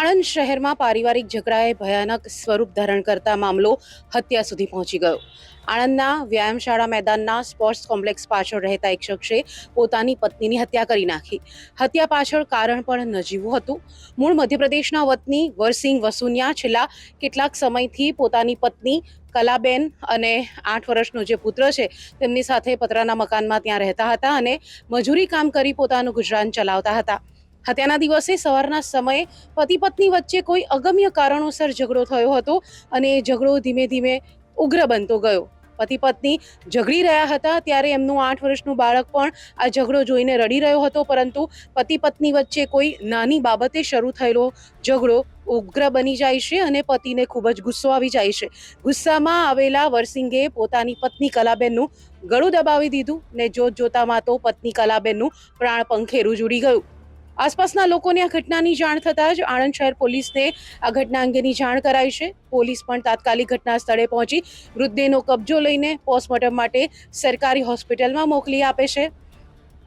આણંદ શહેરમાં પારિવારિક ઝઘડાએ ભયાનક સ્વરૂપ ધારણ કરતા મામલો હત્યા સુધી પહોંચી ગયો. આણંદના વ્યાયામશાળા મેદાનના સ્પોર્ટ્સ કોમ્પ્લેક્સ પાછળ રહેતા એક શખ્સે પોતાની પત્નીની હત્યા કરી નાખી. હત્યા પાછળ કારણ પણ નજીવું હતું. મૂળ મધ્યપ્રદેશના વતની વરસિંહ વસુનિયા છેલ્લા કેટલાક સમયથી પોતાની પત્ની કલાબેન અને આઠ વર્ષનો જે પુત્ર છે, તેમની સાથે પતરાના મકાનમાં ત્યાં રહેતા હતા અને મજૂરી કામ કરી પોતાનું ગુજરાન ચલાવતા હતા. હત્યાના દિવસે સવારના સમયે પતિ પત્ની વચ્ચે કોઈ અગમ્ય કારણોસર ઝઘડો થયો હતો અને એ ઝઘડો ધીમે ધીમે ઉગ્ર બનતો ગયો. પતિ પત્ની ઝઘડી રહ્યા હતા ત્યારે એમનું આઠ વર્ષનું બાળક પણ આ ઝઘડો જોઈને રડી રહ્યો હતો, પરંતુ પતિ પત્ની વચ્ચે કોઈ નાની બાબતે શરૂ થયેલો ઝઘડો ઉગ્ર બની જાય છે અને પતિને ખૂબ જ ગુસ્સો આવી જાય છે. ગુસ્સામાં આવેલા વરસિંગે પોતાની પત્ની કલાબેનનું ગળું દબાવી દીધું ને જોત જોતામાં તો પત્ની કલાબેનનું પ્રાણ પંખેરું જુડી ગયું. આસપાસના લોકોને આ ઘટનાની જાણ થતાં જ આણંદ શહેર પોલીસને આ ઘટના અંગેની જાણ કરાઈ છે. પોલીસ પણ તાત્કાલિક ઘટના સ્થળે પહોંચી મૃતદેહનો કબજો લઈને પોસ્ટમોર્ટમ માટે સરકારી હોસ્પિટલમાં મોકલી આપે છે.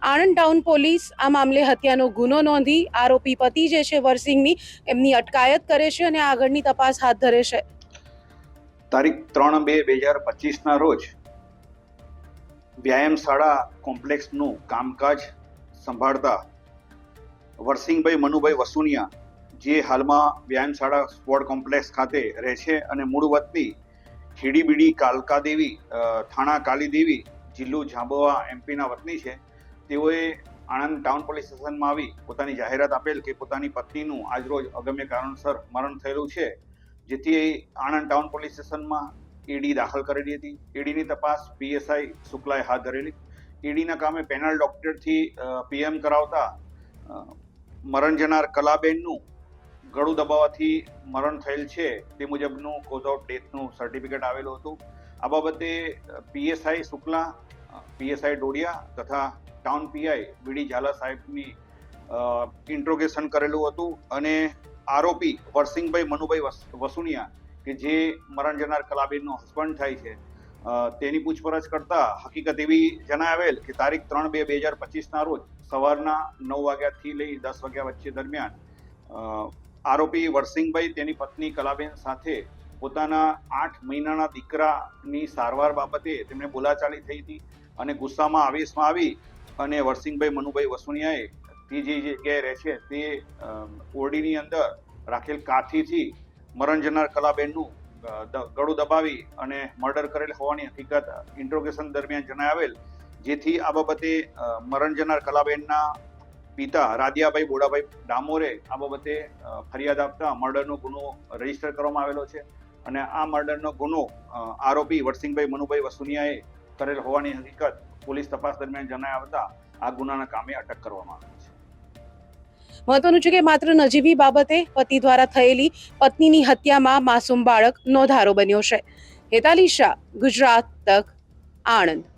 આણંદ ટાઉન પોલીસ આ મામલે હત્યાનો ગુનો નોંધી આરોપી પતિ જે છે વરસિંગની એમની અટકાયત કરે છે અને આગળની તપાસ હાથ ધરે છે. તારીખ ત્રણ બે બે હજાર પચીસના રોજ વ્યાયામ શાળા કોમ્પ્લેક્સનું કામકાજ સંભાળતા વરસિંગભાઈ મનુભાઈ વસુનિયા, જે હાલમાં વ્યાયામશાળા સ્પોર્ટ કોમ્પ્લેક્સ ખાતે રહે છે અને મૂળ વતની ખીડીબીડી કાલકાદેવી થાણા કાલીદેવી, જિલ્લો ઝાંબવા એમપીના વતની છે. તેઓએ આણંદ ટાઉન પોલીસ સ્ટેશનમાં આવી પોતાની જાહેરાત આપેલ કે પોતાની પત્નીનું આજરોજ અગમ્ય કારણસર મરણ થયેલું છે, જેથી આણંદ ટાઉન પોલીસ સ્ટેશનમાં ઈડી દાખલ કરેલી હતી. ઈડીની તપાસ પીએસઆઈ શુક્લાએ હાથ ધરેલી. ઈડીના કામે પેનલ ડોક્ટરથી પીએમ કરાવતા મરણ જનાર કલાબેનનું ગળું દબાવવાથી મરણ થયેલ છે તે મુજબનું કોઝ ઓફ ડેથનું સર્ટિફિકેટ આવેલું હતું. આ બાબતે પીએસઆઈ શુક્લા, પીએસઆઈ ડોડિયા તથા ટાઉન પીઆઈ વીડી ઝાલા સાહેબની ઇન્ટ્રોગેશન કરેલું હતું અને આરોપી વરસિંગભાઈ મનુભાઈ વસ- વસુનિયા કે જે મરણ જનાર કલાબેનનો હસબન્ડ થાય છે તેની પૂછપરછ કરતા હકીકત એવી જણાવેલ કે તારીખ ત્રણ બે બે હજાર પચીસના રોજ સવારના નવ વાગ્યાથી લઈ દસ વાગ્યા વચ્ચે દરમિયાન આરોપી વરસિંગભાઈ તેની પત્ની કલાબેન સાથે પોતાના આઠ મહિનાના દીકરાની સારવાર બાબતે તેમને બોલાચાલી થઈ હતી અને ગુસ્સામાં આવેશમાં આવી અને વરસિંગભાઈ મનુભાઈ વસુનિયાએ તે જે જગ્યાએ રહે છે તે ઓરડીની અંદર રાખેલ કાઠીથી મરણ જનાર કલાબેનનું ગળું દબાવી અને મર્ડર કરેલ હોવાની હકીકત ઇન્ટ્રોગેશન દરમિયાન જણાવેલ જેથી આ બાબતે મરણ જનાર કલાબેનના પિતા રાધિયાભાઈ બોડાભાઈ ડામોરે આ બાબતે ફરિયાદ આપતા મર્ડરનો ગુનો રજિસ્ટર કરવામાં આવેલો છે અને આ મર્ડરનો ગુનો આરોપી વરસિંગભાઈ મનુભાઈ વસુનિયાએ કરેલ હોવાની હકીકત પોલીસ તપાસ દરમિયાન જણાવતા આ ગુનાના કામે અટક કરવામાં આવી મહત્વનું છે કે માત્ર નજીવી બાબતે પતિ દ્વારા થયેલી પત્નીની હત્યામાં માસૂમ બાળક નોંધારો બન્યો છે. હેતાલી શાહ, ગુજરાત તક, આણંદ.